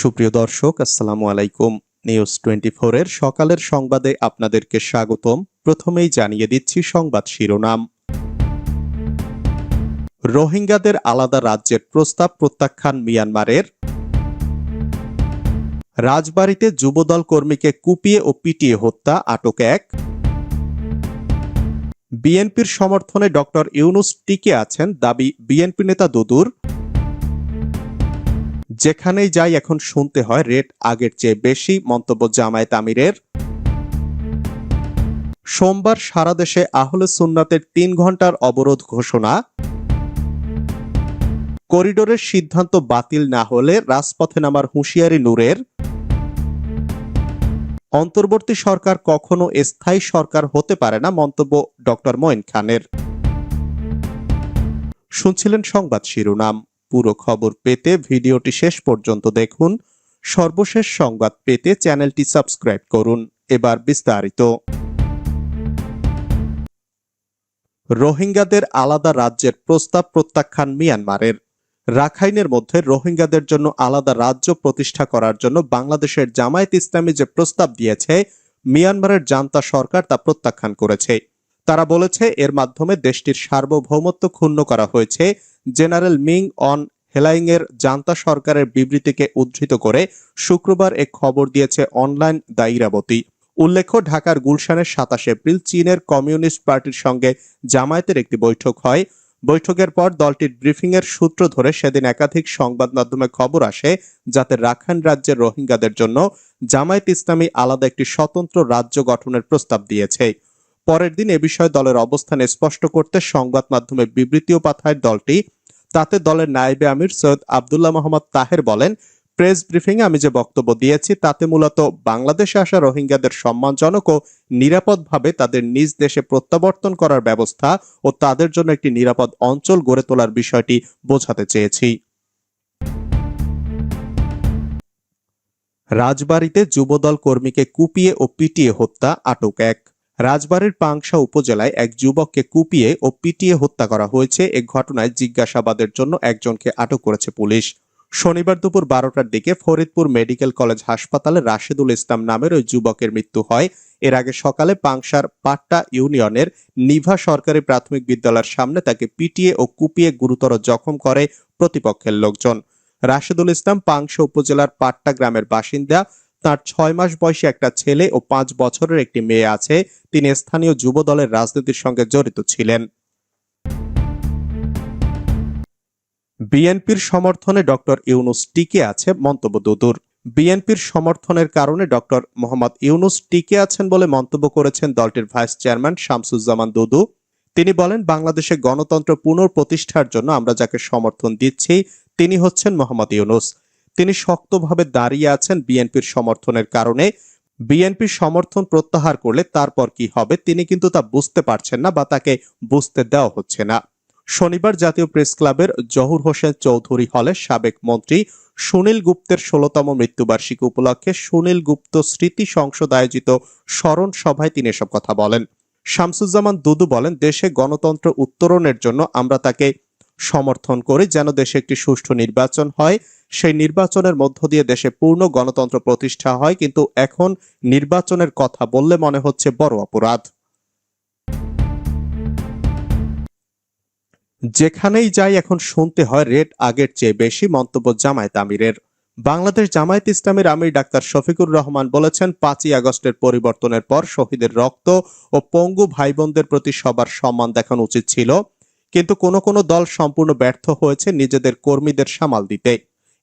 সুপ্রিয় দর্শক, আসসালামু আলাইকুম। নিউজ টোয়েন্টি এর সকালের সংবাদে আপনাদেরকে স্বাগতম। প্রথমেই জানিয়ে দিচ্ছি সংবাদ শিরোনাম। রোহিঙ্গাদের আলাদা রাজ্যের প্রস্তাব প্রত্যাখ্যান মিয়ানমারের। রাজবাড়িতে যুবদল কর্মীকে কুপিয়ে ও পিটিয়ে হত্যা, আটক এক। বিএনপির সমর্থনে ডক্টর ইউনুস টিকে আছেন দাবি বিএনপি নেতা দুদুর। যেখানেই যাই এখন শুনতে হয় রেট আগের চেয়ে বেশি মন্তব্য জামায়াত আমিরের। সোমবার সারা দেশে আহলে সুন্নাতের তিন ঘণ্টার অবরোধ ঘোষণা। করিডোরের সিদ্ধান্ত বাতিল না হলে রাজপথে নামার হুঁশিয়ারি নূরের। অন্তর্বর্তী সরকার কখনো স্থায়ী সরকার হতে পারে না মন্তব্য ডক্টর মঈন খানের। শুনছিলেন সংবাদ শিরোনাম। পুরো খবর পেতে ভিডিওটি শেষ পর্যন্ত দেখুন। সর্বশেষ সংবাদ পেতে চ্যানেলটি সাবস্ক্রাইব করুন। এবার বিস্তারিত। রোহিঙ্গাদের আলাদা রাজ্যের প্রস্তাব প্রত্যাখ্যান মিয়ানমারের। রাখাইনের মধ্যে রোহিঙ্গাদের জন্য আলাদা রাজ্য প্রতিষ্ঠা করার জন্য বাংলাদেশের জামায়াত ইসলামী যে প্রস্তাব দিয়েছে, মিয়ানমারের জান্তা সরকার তা প্রত্যাখ্যান করেছে। তারা বলেছে, এর মাধ্যমে দেশটির সার্বভৌমত্ব ক্ষুণ্ণ করা হয়েছে জেনারেল মিং অন হেলাইং এর জান্তা সরকারের বিবৃতিকে উদ্ধৃত করে শুক্রবার এক খবর দিয়েছে অনলাইন দ্য উল্লেখ্য, ঢাকার গুলশানের সাতাশ এপ্রিল চীনের কমিউনিস্ট পার্টির সঙ্গে জামায়াতের একটি বৈঠক হয়। বৈঠকের পর দলটির ব্রিফিং এর সূত্র ধরে সেদিন একাধিক সংবাদ মাধ্যমে খবর আসে, যাতে রাখাইন রাজ্যের রোহিঙ্গাদের জন্য জামায়াত ইসলামী আলাদা একটি স্বতন্ত্র রাজ্য গঠনের প্রস্তাব দিয়েছে। পরের দিন এ বিষয়ে দলের অবস্থান স্পষ্ট করতে সংবাদ মাধ্যমে বিবৃতিও পাঠায় দলটি। তাতে দলের নায়েবে আমির সৈয়দ আবদুল্লাহ মোহাম্মদ তাহের বলেন, প্রেস ব্রিফিং আমি যে বক্তব্য দিয়েছি, তাতে মূলত বাংলাদেশে আসা রোহিঙ্গাদের সম্মানজনক ও নিরাপদভাবে তাদের নিজ দেশে প্রত্যাবর্তন করার ব্যবস্থা ও তাদের জন্য একটি নিরাপদ অঞ্চল গড়ে তোলার বিষয়টি বোঝাতে চেয়েছি। রাজবাড়িতে যুবদল কর্মীকে কুপিয়ে ও পিটিয়ে হত্যা, আটক এক। রাজবাড়ির পাংশা উপজেলায় এক যুবককে কুপিয়ে ও পিটিয়ে হত্যা করা হয়েছে। এ ঘটনায় জিজ্ঞাসাবাদের জন্য একজনকে আটক করেছে পুলিশ। শনিবার দুপুর বারোটার দিকে ফরিদপুর মেডিকেল কলেজ হাসপাতালে রাশেদুল ইসলাম নামের ওই যুবকের মৃত্যু হয়। এর আগে সকালে পাংশার পাট্টা ইউনিয়নের নিভা সরকারি প্রাথমিক বিদ্যালয়ের সামনে তাকে পিটিয়ে ও কুপিয়ে গুরুতর জখম করে প্রতিপক্ষের লোকজন। রাশেদুল ইসলাম পাংশা উপজেলার পাট্টা গ্রামের বাসিন্দা তার ছয় মাস বয়সী একটা ছেলে ও পাঁচ বছরের একটি মেয়ে আছে। তিনি স্থানীয় যুব দলের রাজনীতির সঙ্গে জড়িত ছিলেন। বিএনপির সমর্থনে ডক্টর ইউনুস টিকে আছে মন্তব্য দুদুর। বিএনপির সমর্থনের কারণে ডক্টর মোহাম্মদ ইউনুস টিকে আছেন বলে মন্তব্য করেছেন দলটির ভাইস চেয়ারম্যান শামসুজ্জামান দুদু। তিনি বলেন, বাংলাদেশে গণতন্ত্র পুনঃপ্রতিষ্ঠার জন্য আমরা যাকে সমর্থন দিচ্ছি, তিনি হচ্ছেন মোহাম্মদ ইউনুস। তিনি শক্তভাবে দাঁড়িয়ে আছেন বিএনপির সমর্থনের কারণে। বিএনপির সমর্থন প্রত্যাহার করলে তারপর কি হবে তিনি কিন্তু তা বুঝতে পারছেন না বা তাকে বুঝতে দেওয়া হচ্ছে না। শনিবার জাতীয় প্রেস ক্লাবের জহুর হোসেন চৌধুরী হলে সাবেক মন্ত্রী সুনীল গুপ্তের ষোলতম মৃত্যুবার্ষিকী উপলক্ষে সুনীল গুপ্ত স্মৃতি সংসদ আয়োজিত স্মরণ সভায় তিনি এসব কথা বলেন। শামসুজ্জামান দুদু বলেন, দেশে গণতন্ত্র উত্তরণের জন্য আমরা তাকে সমর্থন করি যেন দেশে একটি সুষ্ঠু নির্বাচন হয়। সেই নির্বাচনের মধ্য দিয়ে দেশে পূর্ণ গণতন্ত্র প্রতিষ্ঠা হয়, কিন্তু এখন নির্বাচনের কথা বললে মনে হচ্ছে বড় অপরাধ। যেখানেই যাই এখন শুনতে হয় রেট আগের চেয়ে বেশি মন্তব্য জামায়াত আমিরের। বাংলাদেশ জামায়াত ইসলামের আমির ডাক্তার শফিকুর রহমান বলেছেন, পাঁচই আগস্টের পরিবর্তনের পর শহীদের রক্ত ও পঙ্গু ভাই বোনদের প্রতি সবার সম্মান দেখানো উচিত ছিল। কিন্তু কোনো কোনো দল সম্পূর্ণ ব্যর্থ হয়েছে নিজেদের কর্মীদের সামাল দিতে।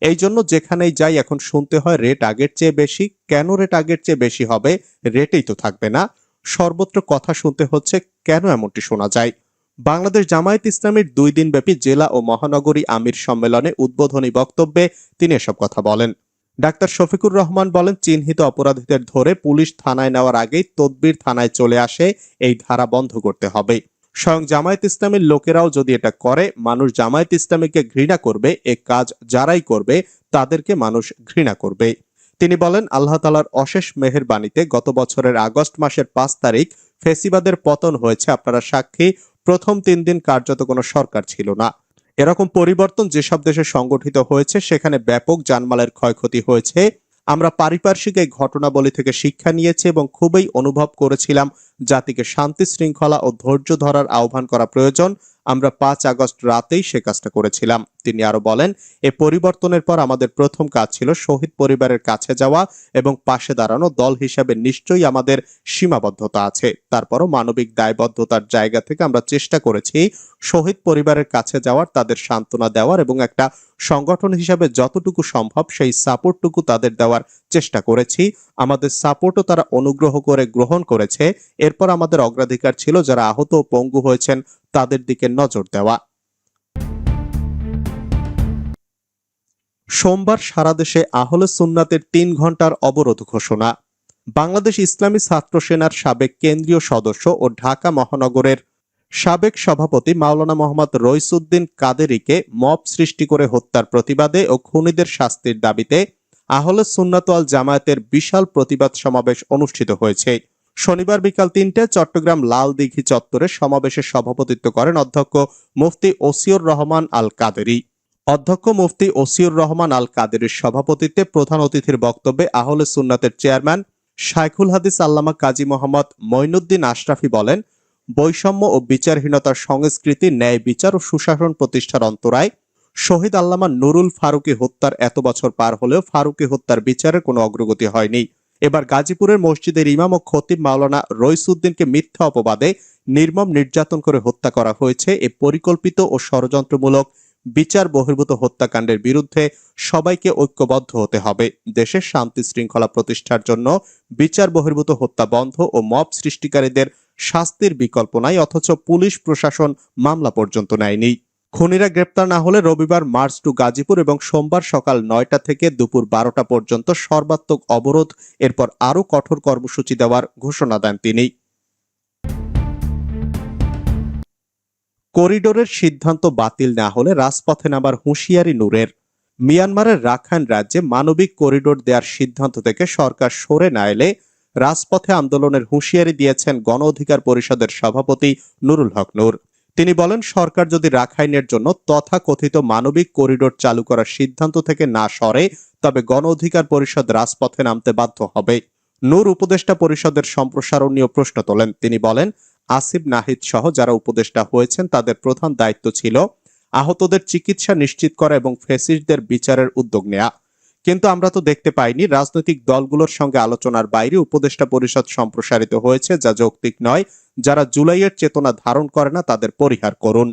এই জন্য যেখানেই যাই এখন শুনতে হয় রেট আগের চেয়ে বেশি। কেন রেট আগের চেয়ে বেশি হবে? রেটেই তো থাকবে না। সর্বত্র কথা শুনতে হচ্ছে, কেন এমনটি শোনা যায়? বাংলাদেশ জামায়াত ইসলামের দুই দিনব্যাপী জেলা ও মহানগরী আমির সম্মেলনে উদ্বোধনী বক্তব্যে তিনি এসব কথা বলেন। ডাক্তার শফিকুর রহমান বলেন, চিহ্নিত অপরাধীদের ধরে পুলিশ থানায় নেওয়ার আগেই তদবির থানায় চলে আসে। এই ধারা বন্ধ করতে হবে। স্বয়ং জামায়াত ইসলামের লোকেরাও যদি এটা করে, মানুষ জামায়াত ইসলামীকে ঘৃণা করবে, এ কাজ যারাই করবে, তাদেরকে মানুষ ঘৃণা করবে। তিনি বলেন, আল্লাহ তালার অশেষ মেহেরবাণীতে গত বছরের আগস্ট মাসের পাঁচ তারিখ ফেসিবাদের পতন হয়েছে, আপনারা সাক্ষী, প্রথম তিন দিন কার্যত কোনো সরকার ছিল না। এরকম পরিবর্তন যেসব দেশে সংগঠিত হয়েছে, সেখানে ব্যাপক জানমালের ক্ষয়ক্ষতি হয়েছে। আমরা পারিপার্শ্বিক এই ঘটনাবলী থেকে শিক্ষা নিয়েছি এবং খুবই অনুভব করেছিলাম জাতিকে শান্তি, শৃঙ্খলা ও ধৈর্য ধরার আহ্বান করা প্রয়োজন। আমরা পাঁচ আগস্ট রাতেই সে কাজটা করেছিলাম। তিনি আরও বলেন, এ পরিবর্তনের পর আমাদের প্রথম কাজ ছিল শহীদ পরিবারের কাছে যাওয়া এবং পাশে দাঁড়ানো দল হিসাবে নিশ্চয়ই আমাদের সীমাবদ্ধতা আছে। তারপরও মানবিক দায়বদ্ধতার জায়গা থেকে আমরা চেষ্টা করেছি শহীদ পরিবারের কাছে যাওয়ার, তাদের সান্ত্বনা দেওয়ার এবং একটা সংগঠন হিসাবে যতটুকু সম্ভব সেই সাপোর্টটুকু তাদের দেওয়ার চেষ্টা করেছি। আমাদের সাপোর্টও তারা অনুগ্রহ করে গ্রহণ করেছে। এরপর আমাদের অগ্রাধিকার ছিল যারা আহত ও পঙ্গু হয়েছেন তাদের দিকে নজর দেওয়া। সোমবার সারা দেশে আহলে সুন্নাতের তিন ঘণ্টার অবরোধ ঘোষণা। বাংলাদেশ ইসলামী ছাত্র সেনার সাবেক কেন্দ্রীয় সদস্য ও ঢাকা মহানগরের সাবেক সভাপতি মাওলানা মোহাম্মদ রইসুদ্দিন কাদেরিকে মব সৃষ্টি করে হত্যার প্রতিবাদে ও খুনিদের শাস্তির দাবিতে আহলে সুন্নাত আল জামায়াতের বিশাল প্রতিবাদ সমাবেশ অনুষ্ঠিত হয়েছে। শনিবার বিকাল তিনটায় চট্টগ্রাম লাল দিঘি চত্বরে সমাবেশে সভাপতিত্ব করেন অধ্যক্ষ মুফতি ওসিউর রহমান আল কাদেরি অধ্যক্ষ মুফতি ওসিউর রহমান আল কাদেরির সভাপতিত্বে প্রধান অতিথির বক্তব্যে আহলে সুন্নাতের চেয়ারম্যান শাইখুল হাদিস আল্লামা কাজী মোহাম্মদ মঈনুদ্দিন আশরাফি বলেন বৈষম্য ও বিচারহীনতার সংস্কৃতি, ন্যায় বিচার ও সুশাসন প্রতিষ্ঠার অন্তরায় শহীদ আল্লামা নুরুল ফারুকি হত্যার এত বছর পার হলেও ফারুকি হত্যার বিচারের কোনো অগ্রগতি হয়নি। এবার গাজীপুরের মসজিদের ইমাম ও খতিব মাওলানা রইসুদ্দিনকে মিথ্যা অপবাদে নির্মম নির্যাতন করে হত্যা করা হয়েছে। এ পরিকল্পিত ও ষড়যন্ত্রমূলক বিচার বহির্ভূত হত্যাকাণ্ডের বিরুদ্ধে সবাইকে ঐক্যবদ্ধ হতে হবে। দেশের শান্তি শৃঙ্খলা প্রতিষ্ঠার জন্য বিচার বহির্ভূত হত্যা বন্ধ ও মব সৃষ্টিকারীদের শাস্তির বিকল্প নাই, অথচ পুলিশ প্রশাসন মামলা পর্যন্ত নেয়নি। খুনিরা গ্রেপ্তার না হলে রবিবার মার্চ টু গাজীপুর এবং সোমবার সকাল নয়টা থেকে দুপুর বারোটা পর্যন্ত সর্বাত্মক অবরোধ, এরপর আরও কঠোর কর্মসূচি দেওয়ার ঘোষণা দেন তিনি। করিডোরের সিদ্ধান্ত বাতিল না হলে রাজপথে নামার হুঁশিয়ারি নূরের। মিয়ানমারের রাখাইন রাজ্যে মানবিক করিডোর দেওয়ার সিদ্ধান্ত থেকে সরকার সরে না এলে রাজপথে আন্দোলনের হুঁশিয়ারি দিয়েছেন গণ অধিকার পরিষদের সভাপতি নুরুল হক নূর। তিনি বলেন, সরকার যদি রাখাইনের জন্য তথাকথিত মানবিক করিডোর চালু করার সিদ্ধান্ত থেকে না সরে, তবে গণ অধিকার পরিষদ রাজপথে নামতে বাধ্য হবে। নূর উপদেষ্টা পরিষদের সম্প্রসারণ নিয়ে প্রশ্ন তোলেন। তিনি বলেন, আসিফ নাহিদ সহ যারা উপদেষ্টা হয়েছেন, তাদের প্রধান দায়িত্ব ছিল আহতদের চিকিৎসা নিশ্চিত করা এবং ফেসিস্টদের বিচারের উদ্যোগ নেয়া। কিন্তু আমরা তো দেখতে পাইনি রাজনৈতিক দলগুলোর সঙ্গে আলোচনার বাইরে উপদেষ্টা পরিষদ সম্প্রসারিত হয়েছে, যা যৌক্তিক নয়। যারা জুলাইয়ের চেতনা ধারণ করে না, তাদের পরিহার করুন।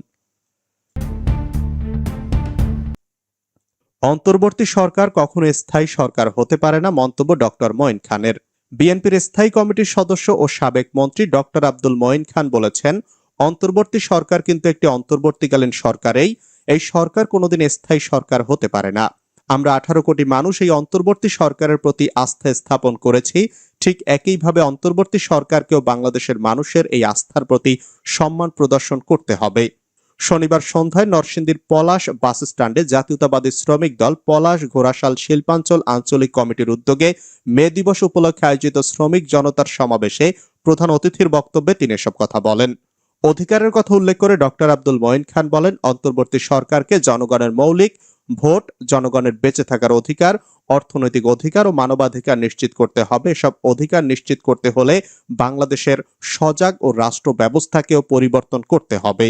অন্তর্বর্তী সরকার কখনো স্থায়ী সরকার হতে পারে না, মন্তব্য ডক্টর মঈন খানের। বিএনপির স্থায়ী কমিটির সদস্য ও সাবেক মন্ত্রী ডক্টর আব্দুল মঈন খান বলেছেন, অন্তর্বর্তী সরকার কিন্তু একটি অন্তর্বর্তীকালীন সরকারেই। এই সরকার কোনোদিন স্থায়ী সরকার হতে পারে না। আমরা আঠারো কোটি মানুষ এই অন্তর্বর্তী সরকারের প্রতি আস্থা স্থাপন করেছি। ঠিক একইভাবে অন্তর্বর্তী সরকারকেও বাংলাদেশের মানুষের এই আস্থার প্রতি সম্মান প্রদর্শন করতে হবে। শনিবার সন্ধ্যায় নরসিংদীর পলাশ বাস স্ট্যান্ডে জাতীয়তাবাদী শ্রমিক দল পলাশ ঘোড়াশাল শিল্পাঞ্চল আঞ্চলিক কমিটির উদ্যোগে মে দিবস উপলক্ষে আয়োজিত শ্রমিক জনতার সমাবেশে প্রধান অতিথির বক্তব্যে তিনি এসব কথা বলেন। অধিকারের কথা উল্লেখ করে ডক্টর আব্দুল মঈন খান বলেন, অন্তর্বর্তী সরকারকে জনগণের মৌলিক ভোট, জনগণের বেঁচে থাকার অধিকার, অর্থনৈতিক অধিকার ও মানবাধিকার নিশ্চিত করতে হবে। সব অধিকার নিশ্চিত করতে হলে বাংলাদেশের সজাগ ও রাষ্ট্র ব্যবস্থাকেও পরিবর্তন করতে হবে।